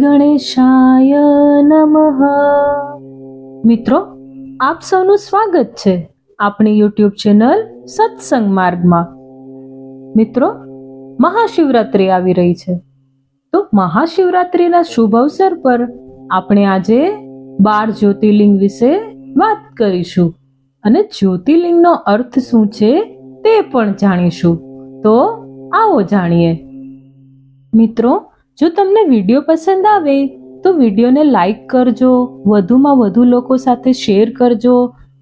ગણેશાય નમઃ. મિત્રો, આપ સૌનું સ્વાગત છે આપણી યુટ્યુબ ચેનલ સત્સંગ માર્ગમાં. મિત્રો, મહાશિવરાત્રિ આવી રહી છે. તો મહાશિવરાત્રિના શુભ અવસર પર આપણે આજે બાર જ્યોતિર્લિંગ વિશે વાત કરીશું. અને જ્યોતિર્લિંગનો અર્થ શું છે તે પણ જાણીશું. તો આવો જાણીએ. મિત્રો જો તમને વીડિયો પસંદ આવે, તો વિડીયોને લાઈક કરજો, વધુમાં વધુ લોકો સાથે શેર કરજો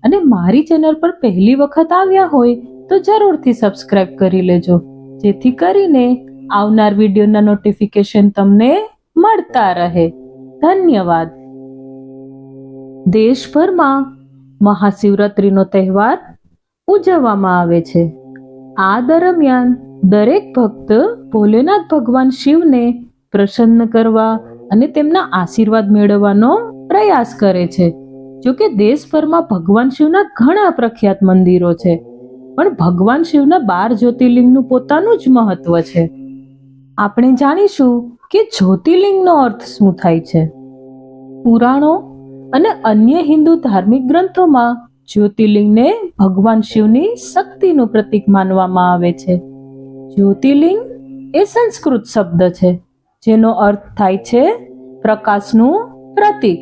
અને મારી ચેનલ પર પહેલી વખત આવ્યા હોય, તો જરૂરથી સબસ્ક્રાઇબ કરી લેજો. જેથી કરીને આવનાર વિડીયોના નોટિફિકેશન તમને મળતા રહે. ધન્યવાદ. દેશભરમાં મહાશિવરાત્રિનો તહેવાર ઉજવવામાં આવે છે. આ દરમિયાન દરેક ભક્ત ભોલેનાથ ભગવાન શિવને પ્રસન્ન કરવા અને તેમના આશીર્વાદ મેળવવાનો પ્રયાસ કરે છે. જોકે દેશભરમાં ભગવાન શિવના ઘણા પ્રખ્યાત મંદિરો છે, પણ ભગવાન શિવના બાર જ્યોતિર્લિંગનું પોતાનું જ મહત્વ છે. આપણે જાણીશું કે જ્યોતિર્લિંગનો અર્થ શું થાય છે. પુરાણો અને અન્ય હિન્દુ ધાર્મિક ગ્રંથોમાં જ્યોતિર્લિંગને ભગવાન શિવની શક્તિનું પ્રતીક માનવામાં આવે છે. જ્યોતિર્લિંગ એ સંસ્કૃત શબ્દ છે. જેનો અર્થ થાય છે પ્રકાશનું પ્રતીક.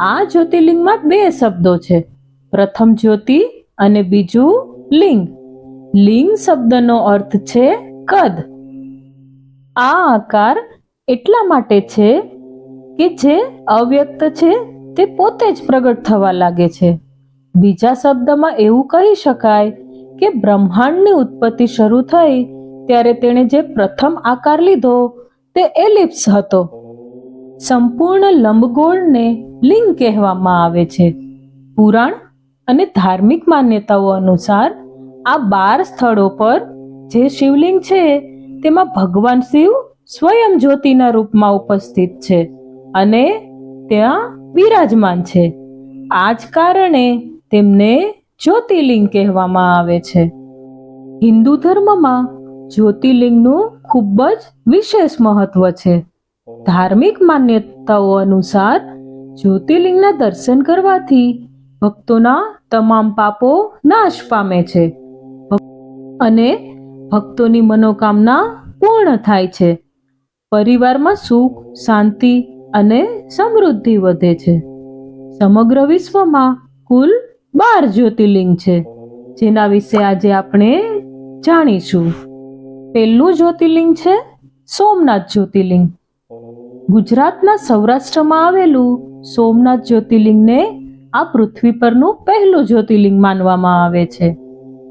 આ જ્યોતિર્લિંગમાં બે શબ્દો છે. પ્રથમ જ્યોતિ અને બીજું લિંગ. લિંગ શબ્દનો અર્થ છે કદ. આ આકાર એટલા માટે છે કે જે અવ્યક્ત છે તે પોતે જ પ્રગટ થવા લાગે છે. બીજા શબ્દમાં એવું કહી શકાય કે બ્રહ્માંડની ઉત્પત્તિ શરૂ થઈ ત્યારે તેણે જે પ્રથમ આકાર લીધો તે એલિપ્સ હતો. સંપૂર્ણ લંબગોળને લિંગ કહેવામાં આવે છે. પુરાણ અને ધાર્મિક માન્યતાઓ અનુસાર આ બાર સ્થળો પર જે શિવલિંગ છે, તેમાં ભગવાન શિવ સ્વયં જ્યોતિના રૂપમાં ઉપસ્થિત છે અને ત્યાં વિરાજમાન છે. આ જ કારણે તેમને જ્યોતિર્લિંગ કહેવામાં આવે છે. હિન્દુ ધર્મમાં જ્યોતિર્લિંગનું ખૂબ જ વિશેષ મહત્વ છે. ધાર્મિક માન્યતાઓ અનુસાર જ્યોતિર્લિંગના દર્શન કરવાથી ભક્તોના તમામ પાપો નાશ પામે છે. અને ભક્તોની મનોકામના પૂર્ણ થાય છે. પરિવારમાં સુખ શાંતિ અને સમૃદ્ધિ વધે છે. સમગ્ર વિશ્વમાં કુલ બાર જ્યોતિર્લિંગ છે. જેના વિશે આજે આપણે જાણીશું. પહેલું જ્યોતિર્લિંગ છે સોમનાથ જ્યોતિર્લિંગ. ગુજરાતના સૌરાષ્ટ્રમાં આવેલું સોમનાથ જ્યોતિર્લિંગને આ પૃથ્વી પરનું પહેલું જ્યોતિર્લિંગ માનવામાં આવે છે.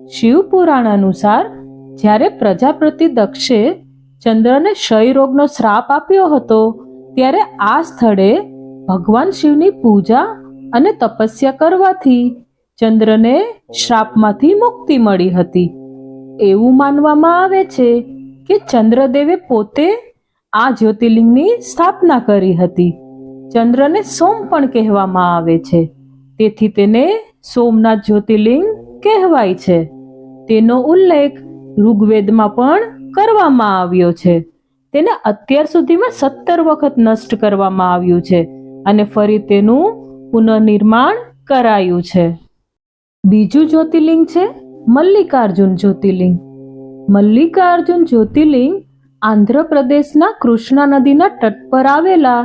શિવ પુરાણ અનુસાર જ્યારે પ્રજાપતિ દક્ષે ચંદ્રને ક્ષય રોગનો શ્રાપ આપ્યો હતો, ત્યારે આ સ્થળે ભગવાન શિવની પૂજા અને તપસ્યા કરવાથી ચંદ્રને શ્રાપમાંથી મુક્તિ મળી હતી. એવું માનવામાં આવે છે કે ચંદ્રદેવે પોતે આ જ્યોતિર્લિંગની સ્થાપના કરી હતી. ચંદ્રને સોમ પણ કહેવામાં આવે છે. તેથી તેને સોમનાથ જ્યોતિર્લિંગ કહેવાય છે. તેનો ઉલ્લેખ ઋગ્વેદમાં પણ કરવામાં આવ્યો છે. તેને અત્યાર સુધીમાં સત્તર વખત નષ્ટ કરવામાં આવ્યું છે અને ફરી તેનું પુનઃનિર્માણ કરાયું છે. બીજું જ્યોતિર્લિંગ છે મલ્લિકાર્જુન જ્યોતિર્લિંગ. મલ્લિકાર્જુન જ્યોતિર્લિંગ આંધ્રપ્રદેશના કૃષ્ણા નદીના તટ પર આવેલા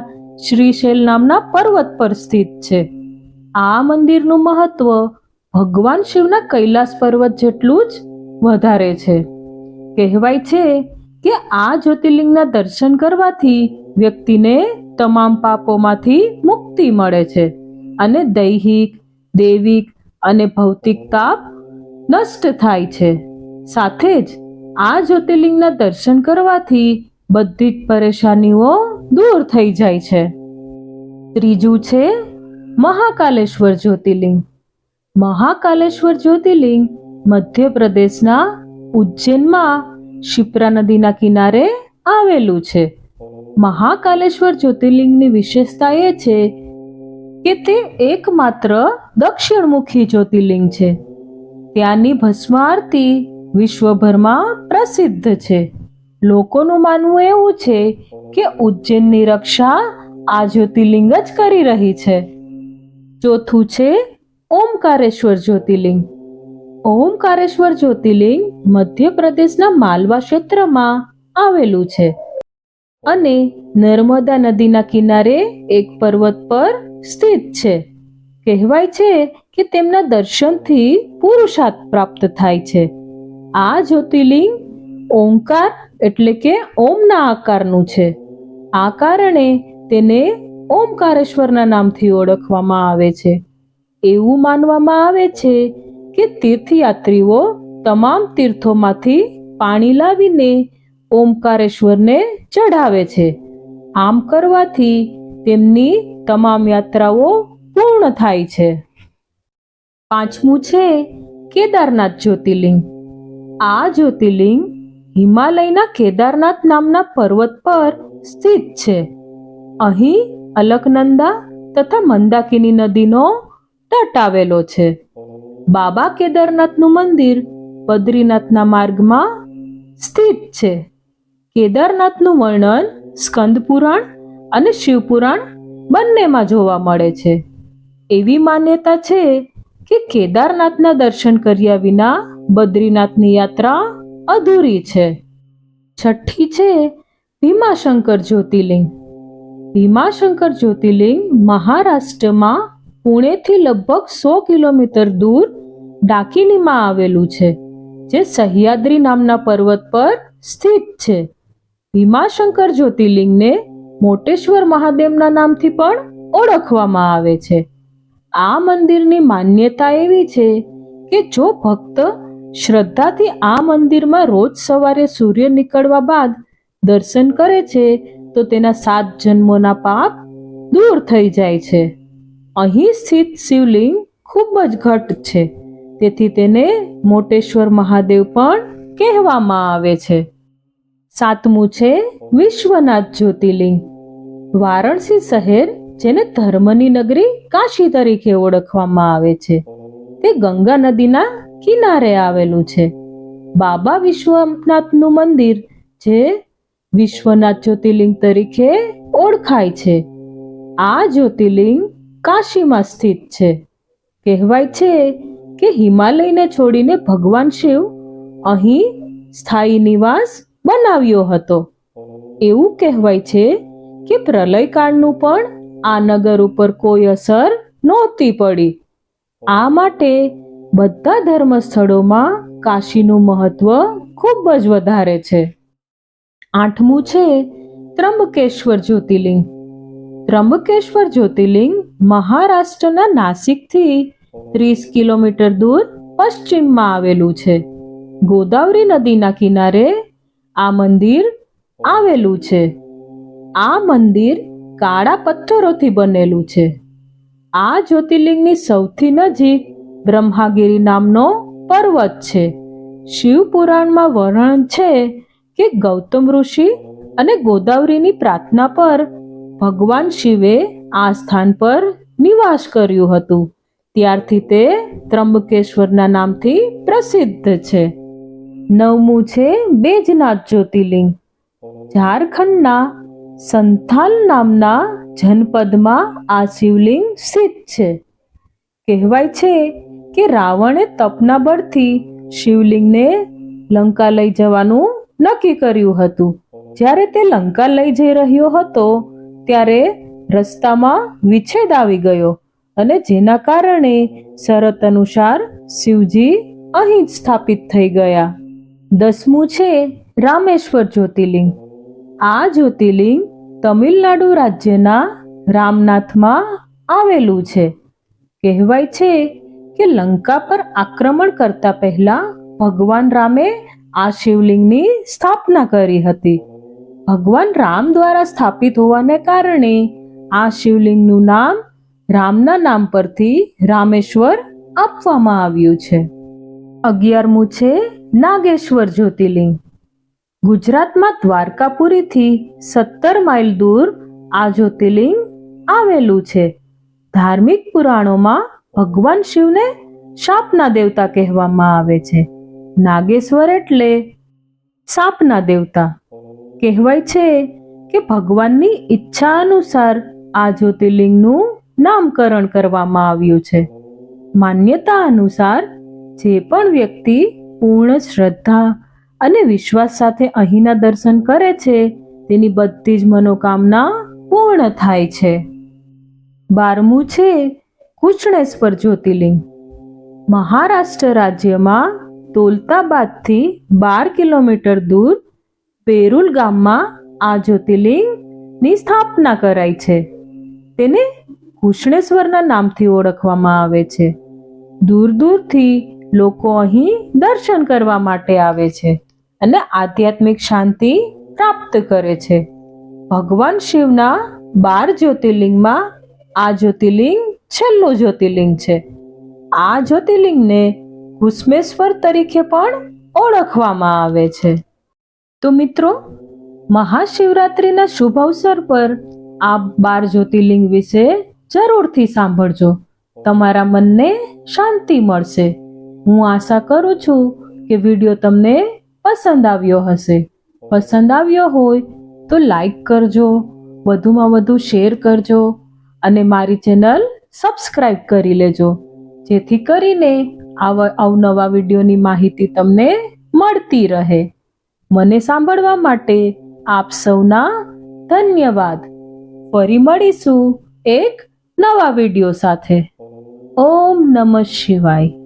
શ્રીશૈલ નામના પર્વત પર સ્થિત છે. આ મંદિરનું મહત્વ ભગવાન શિવના કૈલાસ પર્વત જેટલું જ વધારે છે. કહેવાય છે કે આ જ્યોતિર્લિંગના દર્શન કરવાથી વ્યક્તિને તમામ પાપોમાંથી મુક્તિ મળે છે અને દૈહિક, દૈવિક અને ભૌતિક તાપ નષ્ટ થાય છે. સાથે જ આ જ્યોતિર્લિંગના દર્શન કરવાથી બધી જ પરેશાનીઓ દૂર થઈ જાય છે. ત્રીજું છે મહાકાલેશ્વર જ્યોતિર્લિંગ. મહાકાલેશ્વર જ્યોતિર્લિંગ મધ્યપ્રદેશના ઉજ્જૈનમાં શિપ્રા નદીના કિનારે આવેલું છે. મહાકાલેશ્વર જ્યોતિર્લિંગની વિશેષતા એ છે કે તે એકમાત્ર દક્ષિણમુખી જ્યોતિર્લિંગ છે. ત્યાંની ભસ્મ આરતી વિશ્વભરમાં પ્રસિદ્ધ છે. લોકોનું માનવું એવું છે કે ઉજ્જૈનની રક્ષા આ જ્યોતિર્લિંગ જ કરી રહી છે. ચોથું છે ઓમકારેશ્વર જ્યોતિર્લિંગ. ઓમકારેશ્વર જ્યોતિર્લિંગ મધ્યપ્રદેશના માલવા ક્ષેત્રમાં આવેલું છે. અને નર્મદા નદીના કિનારે એક પર્વત પર સ્થિત છે. કહેવાય છે કે તેમના દર્શનથી પુરુષાર્થ પ્રાપ્ત થાય છે. આ જ્યોતિર્લિંગ ઓમકાર એટલે કે ઓમના આકારનું છે. આ કારણે તેને ઓમકારેશ્વરના નામથી ઓળખવામાં આવે છે. એવું માનવામાં આવે છે કે તીર્થયાત્રીઓ તમામ તીર્થોમાંથી પાણી લાવીને ઓમકારેશ્વરને ચઢાવે છે. આમ કરવાથી તેમની તમામ યાત્રાઓ પૂર્ણ થાય છે. પાંચમું છે કેદારનાથ જ્યોતિર્લિંગ. આ જ્યોતિર્લિંગ હિમાલયના કેદારનાથ નામના પર્વત પર સ્થિત છે. અહીં અલકનંદા તથા મંદાકિની નદીનો તટ આવેલો છે. બાબા કેદારનાથનું મંદિર બદ્રીનાથના માર્ગમાં સ્થિત છે. કેદારનાથનું વર્ણન સ્કંદ પુરાણ અને શિવપુરાણ બંનેમાં જોવા મળે છે. એવી માન્યતા છે કે કેદારનાથના દર્શન કર્યા વિના બદ્રીનાથની યાત્રા અધૂરી છે. છઠ્ઠી છે ભીમાશંકર જ્યોતિર્લિંગ. ભીમાશંકર જ્યોતિર્લિંગ મહારાષ્ટ્રમાં પુણેથી લગભગ સો કિલોમીટર દૂર ડાકિનીમાં આવેલું છે, જે સહ્યાદ્રી નામના પર્વત પર સ્થિત છે. ભીમાશંકર જ્યોતિર્લિંગને મોટેશ્વર મહાદેવના નામથી પણ ઓળખવામાં આવે છે. આ મંદિરની માન્યતા એવી છે કે જો ભક્ત શ્રદ્ધાથી આ મંદિરમાં રોજ સવારે સૂર્ય નીકળવા બાદ દર્શન કરે છે, તો તેના સાત જન્મોના પાપ દૂર થઈ જાય છે. અહીં સ્થિત શિવલિંગ ખૂબ જ ઘટ છે. તેથી તેને મોટેશ્વર મહાદેવ પણ કહેવામાં આવે છે. સાતમું છે વિશ્વનાથ જ્યોતિર્લિંગ. વારાણસી શહેર જેને ધર્મની નગરી કાશી તરીકે ઓળખવામાં આવે છે. તે ગંગા નદીના કિનારે આવેલું છે. બાબા વિશ્વનાથનું મંદિર, જે વિશ્વનાથ જ્યોતિર્લિંગ તરીકે ઓળખાય છે. આ જ્યોતિર્લિંગ કાશીમાં સ્થિત છે. કહેવાય છે કે હિમાલયને છોડીને ભગવાન શિવ અહીં સ્થાયી નિવાસ બનાવ્યો હતો. એવું કહેવાય છે કે પ્રલયકાળનું પણ આ નગર ઉપર કોઈ અસર નહોતી પડી. આ માટે બધા ધર્મ સ્થળોમાં કાશીનું મહત્વ ખૂબ જ વધારે છે. આઠમું છે ત્રંબકેશ્વર જ્યોતિર્લિંગ. ત્રંબકેશ્વર જ્યોતિર્લિંગ મહારાષ્ટ્રના નાસિકથી ત્રીસ કિલોમીટર દૂર પશ્ચિમમાં આવેલું છે. ગોદાવરી નદીના કિનારે આ મંદિર આવેલું છે. આ મંદિર કાળા પથ્થરોથી બનેલું છે. આ જ્યોતિર્લિંગની સૌથી નજીક બ્રહ્માગીરી નામનો પર્વત છે. શિવ પુરાણમાં વર્ણન છે કે ગૌતમ ઋષિ અને ગોદાવરીની પ્રાર્થના પર ભગવાન શિવે આ સ્થાન પર નિવાસ કર્યું હતું. ત્યારથી તે ત્રંબકેશ્વરના નામથી પ્રસિદ્ધ છે. નવમું છે બેજનાથ જ્યોતિર્લિંગ. ઝારખંડના સંથાલ નામના જનપદમાં આ શિવલિંગ સ્થિત છે. કહેવાય છે કે રાવણે તપના બળથી શિવલિંગને લંકા લઈ જવાનું નક્કી કર્યું હતું. જ્યારે તે લંકા લઈ જઈ રહ્યો હતો, ત્યારે રસ્તામાં વિચ્છેદ આવી ગયો અને જેના કારણે શરત અનુસાર શિવજી અહીં જ સ્થાપિત થઈ ગયા. દસમું છે રામેશ્વર જ્યોતિર્લિંગ. આ જ્યોતિર્લિંગ તમિલનાડુ રાજ્યના રામનાથમાં આવેલું છે. કહેવાય છે કે લંકા પર આક્રમણ કરતા પહેલા ભગવાન રામે આ શિવલિંગની સ્થાપના કરી હતી. ભગવાન રામ દ્વારા સ્થાપિત હોવાને કારણે આ શિવલિંગનું નામ રામના નામ પરથી રામેશ્વર આપવામાં આવ્યું છે. અગિયારમું છે નાગેશ્વર જ્યોતિર્લિંગ. ગુજરાતમાં દ્વારકાપુરીથી સત્તર માઇલ દૂર આ જ્યોતિર્લિંગ આવેલું છે. ધાર્મિક પુરાણોમાં ભગવાન શિવને સાપના દેવતા કહેવામાં આવે છે. નાગેશ્વર એટલે સાપના દેવતા. કહેવાય છે કે ભગવાનની ઈચ્છા અનુસાર આ જ્યોતિર્લિંગનું નામકરણ કરવામાં આવ્યું છે. માન્યતા અનુસાર જે પણ વ્યક્તિ પૂર્ણ શ્રદ્ધા અને વિશ્વાસ સાથે અહીંના દર્શન કરે છે, તેની બધી જ મનોકામના પૂર્ણ થાય છે. બારમું છે કૃષ્ણેશ્વર જ્યોતિર્લિંગ. મહારાષ્ટ્ર રાજ્યમાં તોલતાબાદથી બાર કિલોમીટર દૂર પેરુલ ગામમાં આ જ્યોતિર્લિંગની સ્થાપના કરાઈ છે. તેને કૃષ્ણેશ્વરના નામથી ઓળખવામાં આવે છે. દૂર દૂરથી લોકો અહીં દર્શન કરવા માટે આવે છે. અને આધ્યાત્મિક શાંતિ પ્રાપ્ત કરે છે. ભગવાન શિવના બાર જ્યોતિર્લિંગમાં આ જ્યોતિર્લિંગ છેલ્લું જ્યોતિર્લિંગ છે. આ જ્યોતિર્લિંગને ઘુસ્મેશ્વર તરીકે પણ ઓળખવામાં આવે છે. તો મિત્રો, મહાશિવરાત્રિના શુભ અવસર પર આ બાર જ્યોતિર્લિંગ વિશે જરૂરથી સાંભળજો. તમારા મનને શાંતિ મળશે. હું આશા કરું છું કે વીડિયો તમને પસંદ આવ્યો હશે. પસંદ આવ્યો હોય તો લાઈક કરજો, વધુમાં વધુ શેર કરજો અને મારી ચેનલ સબસ્ક્રાઈબ કરી લેજો. જેથી કરીને આવા અવનવા વિડીયોની માહિતી તમને મળતી રહે. મને સાંભળવા માટે આપ સૌના ધન્યવાદ. ફરી મળીશું એક નવા વીડિયો સાથે. ઓમ નમઃ શિવાય.